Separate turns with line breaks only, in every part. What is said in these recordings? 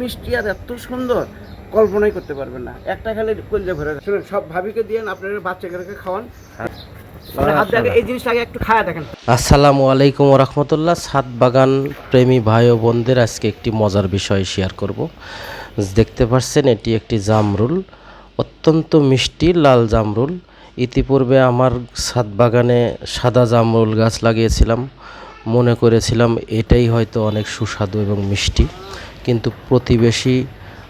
মিষ্টি আর এত সুন্দর কল্পনাই করতে পারবেন না। একটা খেলে কলজা ভরে শুনুন সব ভাবিকে দিয়ে আপনার বাচ্চাকে খাওয়ান। দেখেন।
আসসালামু আলাইকুম রহমতুল্লাহ। সাত বাগান প্রেমী ভাই ও বোনদের আজকে একটি মজার বিষয় শেয়ার করব। দেখতে পাচ্ছেন এটি একটি জামরুল অত্যন্ত মিষ্টি লাল জামরুল। ইতিপূর্বে আমার ছাদ বাগানে সাদা জামরুল গাছ লাগিয়েছিলাম। মনে করেছিলাম এটাই হয়তো অনেক সুস্বাদু এবং মিষ্টি। কিন্তু প্রতিবেশী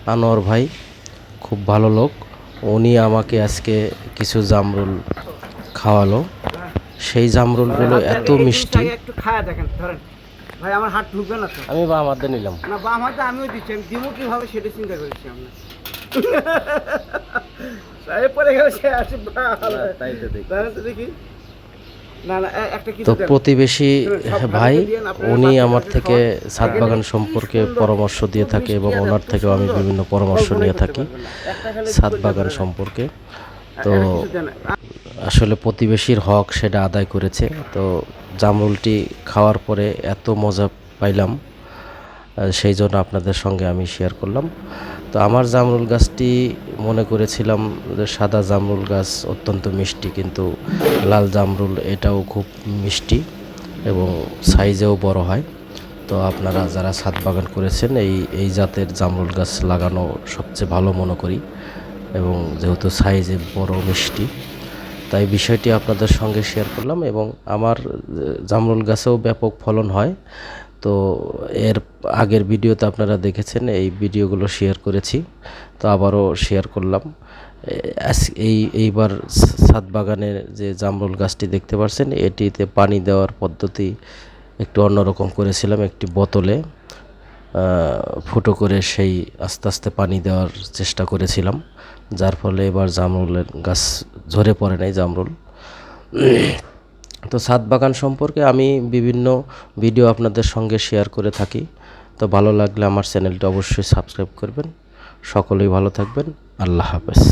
আনোয়ার ভাই খুব ভালো লোক। উনি আমাকে আজকে কিছু জামরুল খাওয়ালো। সেই জামরুলগুলো এত মিষ্টি।
একটু খায়া দেখেন ধরেন। ভাই আমার হাত ঢুকবে না তো?
আমি নিলাম।
না বাম হাতে আমিও দিচ্ছি আমি দিব কীভাবে সেটা চিন্তা করেছি আমরা। সাহেব পরে সে আসে
তাই তো দেখি।
তো।
প্রতিবেশী ভাই
দিয়েন, আপনারা
উনি আমার থেকে। ছাদ বাগান সম্পর্কে পরামর্শ দিয়ে থাকে এবং ওনার থেকেও আমি বিভিন্ন পরামর্শ নিয়ে থাকি ছাদ বাগান সম্পর্কে তো। আসলে প্রতিবেশীর হক সেটা আদায় করেছে তো জামরুলটি খাওয়ার পরে এত মজা পাইলাম সেই জন্য আপনাদের সঙ্গে আমি শেয়ার করলাম। তো আমার জামরুল গাছটি মনে করেছিলাম যে সাদা জামরুল গাছ অত্যন্ত মিষ্টি, কিন্তু লাল জামরুল এটাও খুব মিষ্টি এবং সাইজেও বড় হয়। তো আপনারা যারা ছাদ বাগান করেছেন, এই এই জাতের জামরুল গাছ লাগানো সবচেয়ে ভালো মনে করি এবং যেহেতু সাইজে বড় মিষ্টি, তাই বিষয়টি আপনাদের সঙ্গে শেয়ার করলাম এবং আমার জামরুল গাছেও ব্যাপক ফলন হয়। তো এর আগের ভিডিওতে আপনারা দেখেছেন, এই ভিডিওগুলো শেয়ার করেছি। তো আবারও শেয়ার করলাম। এই, এইবার ছাদ বাগানের যে জামরুল গাছটি দেখতে পাচ্ছেন এটিতে পানি দেওয়ার পদ্ধতি একটু অন্যরকম করেছিলাম, একটি বোতলে ফুটো করে সেই আস্তে আস্তে পানি দেওয়ার চেষ্টা করেছিলাম। যার ফলে এবার জামরুলের গাছ ঝরে পড়ে নাই, জামরুল। তো ছাদ বাগান সম্পর্কে আমি বিভিন্ন ভিডিও আপনাদের সঙ্গে শেয়ার করে থাকি। তো ভালো লাগলে আমার চ্যানেলটা অবশ্যই সাবস্ক্রাইব করবেন। সকলেই ভালো থাকবেন। আল্লাহ হাফেজ।